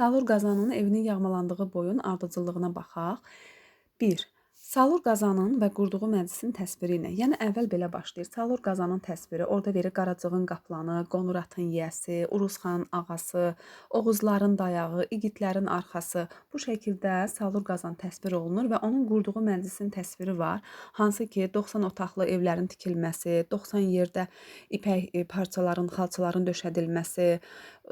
Salur Qazanın evinin yağmalandığı boyun ardıcıllığına baxaq. 1. Salur Qazanın və qurduğu məclisin təsviri ilə. Yəni əvvəl belə başlayır. Salur Qazanın təsviri. Orada verir Qaracığın qaplanı, Qonur atın yiyəsi, Uruzxanın ağası, Oğuzların dayağı, igidlərin arxası. Bu şəkildə Salur Qazan təsvir olunur və onun qurduğu məclisin təsviri var. Hansı ki 90 otaqlı evlərin tikilməsi, 90 yerdə ipək e, parçaların, xalçaların döşədilməsi,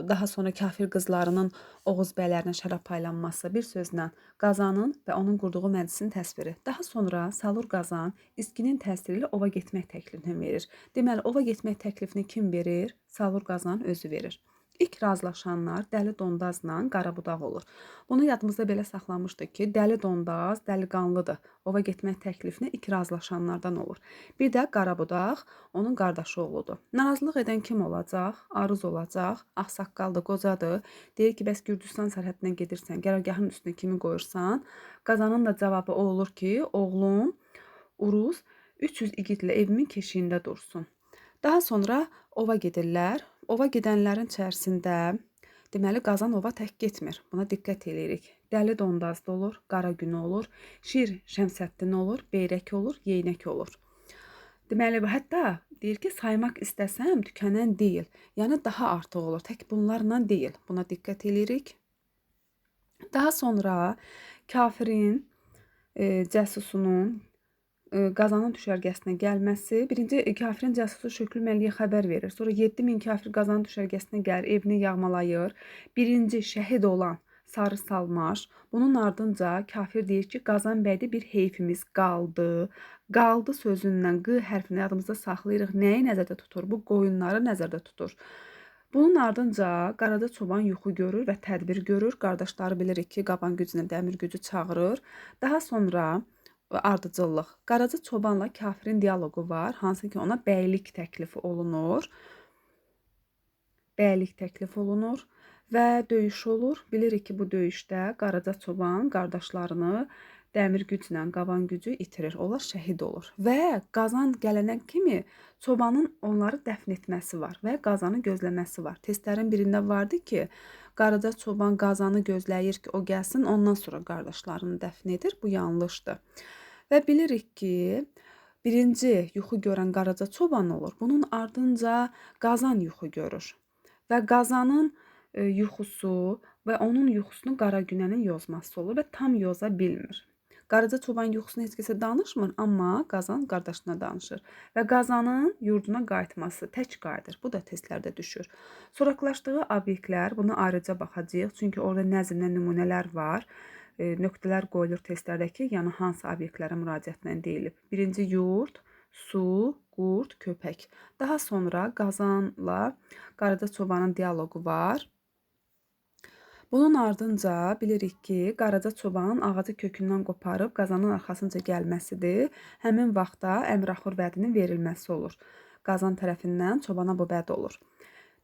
daha sonra kafir qızlarının Oğuz bəylərinə şərab paylanması, bir sözlə Qazanın və onun qurduğu məclisin təsviri. Daha sonra Salur Qazan iskinin təsiri ilə ova getmək təklifini verir. Deməli, ova getmək təklifini kim verir? Salur Qazan özü verir. İlk razılaşanlar Dəli Dondazla Qarabudaq olur. Bunu yadımızda belə saxlamışdıq ki, Dəli Dondaz dəliqanlıdır. Ova getmək təklifinə ilk razılaşanlardan olur. Bir də Qarabudaq onun qardaşı oğludur. Narazılıq edən kim olacaq? Aruz olacaq. Ağsaqqaldır, qocadır. Deyir ki, bəs Gürcüstan sərhəddindən gedirsən, qərargahın üstünə kimi qoyursan? Qazanın da cavabı o olur ki, oğlum Uruz 300 igidlə evimin keşiyində dursun. Daha sonra ova gedirlər. Ova gedənlərin içərisində deməli Qazan ova tək getmir. Buna diqqət eləyirik. Dəli Dondazda olur, Qara Gün olur, Şir Şəmsəddin olur, Beyrək olur, Yeynək olur. Deməli hətta deyir ki, saymaq istəsəm tükənən deyil. Yəni daha artıq olur. Tək bunlarla deyil. Buna diqqət eləyirik. Daha sonra kafirin e, cəsusunun Qazanın düşərgəsinə gəlməsi, birinci e, kafirin cəsusu Şöklü Məliyə xəbər verir. Sonra 7000 kafir Qazanın düşərgəsinə gəlir, evini yağmalayır. Birinci şəhid olan Sarı Salmaş. Bunun ardınca kafir deyir ki, Qazan bəydə bir heyfimiz qaldı. Qaldı sözündən q hərfini yadımızda saxlayırıq. Nəyi nəzərdə tutur? Bu qoyunları nəzərdə tutur. Bunun ardınca Qaraca çoban yuxu görür və tədbir görür. Qardaşları bilirik ki, qaban gücünə dəmir gücü çağırır. Daha sonra ardıcıllıq. Qaraca çobanla kafirin dialoqu var, hansı ki ona bəylik təklifi olunur. Bəylik təklif olunur və döyüş olur. Bilirik ki, bu döyüşdə Qaraca çoban qardaşlarını dəmir güclə qaban gücü itirir. Onlar şəhid olur. Və qazan gələnə kimi çobanın onları dəfn etməsi var və qazanı gözləməsi var. Testlərin birində vardı ki, Qaraca çoban qazanı gözləyir ki, o gəlsin, ondan sonra qardaşlarını dəfn edir. Bu yanlışdır. Və bilirik ki, birinci yuxu görən Qaraca çoban olur. Bunun ardınca qazan yuxu görür. Və qazanın e, yuxusu və onun yuxusunu Qara Günənin yozması olur və tam yoza bilmir. Qaraca çoban yuxusunu heç kəsə danışmır, amma qazan qardaşına danışır və qazanın yurduna qayıtması tək qayıdır. Bu da testlərdə düşür. Soraklaşdığı obyektlər, buna ayrıca baxacağıq, çünki orada nəzmlə nümunələr var e, nöqtələr qoyulur testlərdəki, yəni hansı obyektlərə müraciətlə deyilib. Birinci yurd, su, qurd, köpək. Daha sonra qazanla Qaraca çobanın dialoqu var. Bunun ardınca bilirik ki, Qaraca çobanın ağacı kökündən qoparıb qazanın arxasınca gəlməsidir. Həmin vaxtda Əmraxur vədinin verilməsi olur. Qazan tərəfindən çobana bu vəd olur.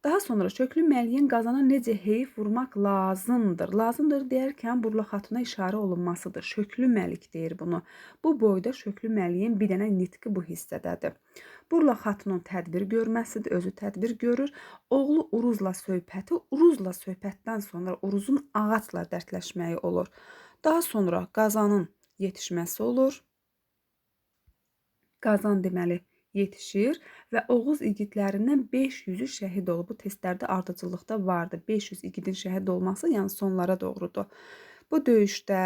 Daha sonra Şöklü Məliyin qazana necə heyf vurmaq lazımdır. Lazımdır deyərkən Burla Xatuna işarə olunmasıdır. Şöklü Məlik deyir bunu. Bu boyda Şöklü Məliyin bir dənə nitqi bu hissədədir. Burla Xatunun tədbir görməsidir, özü tədbir görür. Oğlu Uruzla söhbəti, Uruzla söhbətdən sonra Uruzun ağacla dərdləşməyi olur. Daha sonra qazanın yetişməsi olur. Qazan deməli yetişir və Oğuz igidlərindən 500-ü şəhid olub. Bu testlərdə ardıcıllıqda vardı. 500 igidin şəhid olması, yəni sonlara doğrudur. Bu döyüşdə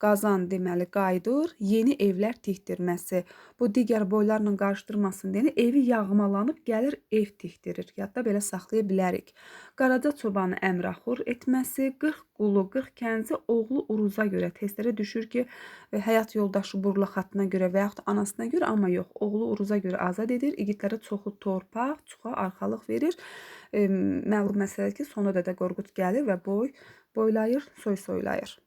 qazan deməli qayıdır, yeni evlər tikdirməsi. Bu digər boylarla qarışdırmasın deyə evi yağmalanıb gəlir ev tikdirir. Yadda belə saxlaya bilərik. Qaraca çobanı əmraxur etməsi, 40 qulu, 40 kənzi oğlu Uruza görə testlərə düşür ki, həyat yoldaşı Burla xatına görə və yaxud anasına görə, amma yox, oğlu Uruza görə azad edir. İgidlərə çoxu torpaq, çuxa arxalıq verir. E, məlum məsələdir ki, sonra Dədə Qorqud gəlir və boy boylayır, soy soylayır.